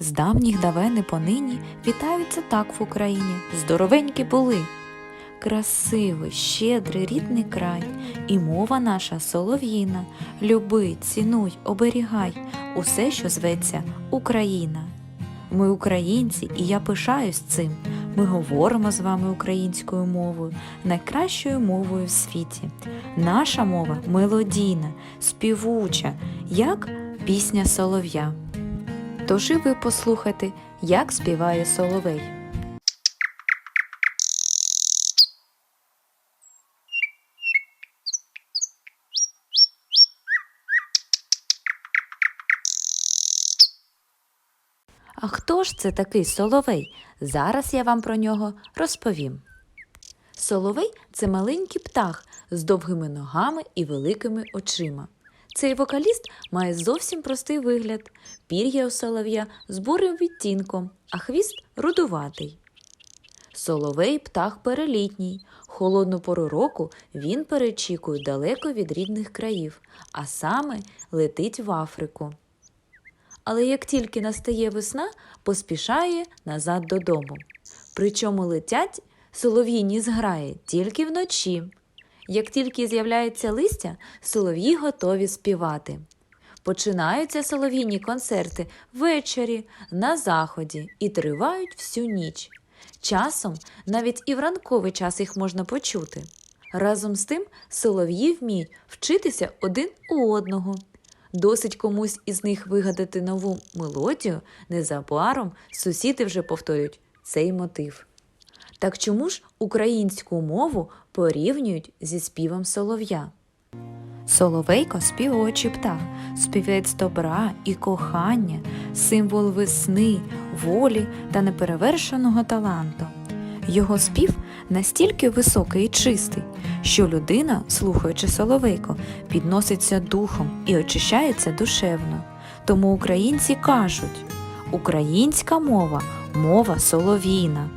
З давніх давен і понині вітаються так в Україні. Здоровенькі були. Красивий, щедрий рідний край, і мова наша солов'їна. Люби, цінуй, оберігай усе, що зветься Україна. Ми українці, і я пишаюсь цим. Ми говоримо з вами українською мовою, найкращою мовою в світі. Наша мова мелодійна, співуча, як пісня солов'я. Тож і ви послухайте, як співає соловей. А хто ж це такий соловей? Зараз я вам про нього розповім. Соловей це маленький птах з довгими ногами і великими очима. Цей вокаліст має зовсім простий вигляд. Пір'я у солов'я з бурим відтінком, а хвіст рудуватий. Соловей птах перелітній. Холодну пору року він перечікує далеко від рідних країв, а саме летить в Африку. Але як тільки настає весна, поспішає назад додому. Причому летять солов'їні зграї тільки вночі. Як тільки з'являється листя, солов'ї готові співати. Починаються солов'їні концерти ввечері, на заході і тривають всю ніч. Часом навіть і в ранковий час їх можна почути. Разом з тим солов'ї вміють вчитися один у одного. Досить комусь із них вигадати нову мелодію, незабаром сусіди вже повторюють цей мотив. Так чому ж українську мову порівнюють зі співом солов'я? Соловейко співочий птах, співець добра і кохання, символ весни, волі та неперевершеного таланту. Його спів настільки високий і чистий, що людина, слухаючи соловейко, підноситься духом і очищається душевно. Тому українці кажуть: українська мова мова солов'їна.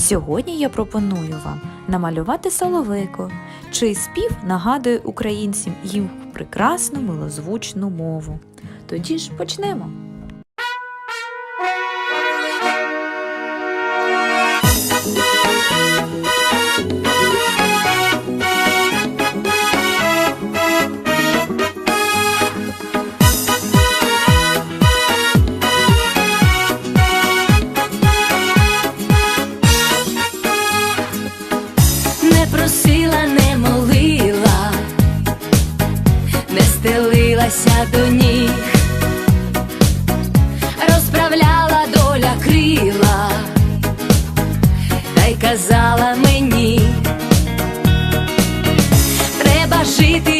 Сьогодні я пропоную вам намалювати соловейко, чий спів нагадує українцям їм прекрасну милозвучну мову. Тоді ж почнемо. Стелилася до ніг, розправляла доля крила, та й казала мені, треба жити,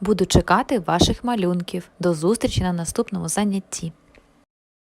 Буду чекати ваших малюнків. До зустрічі на наступному занятті.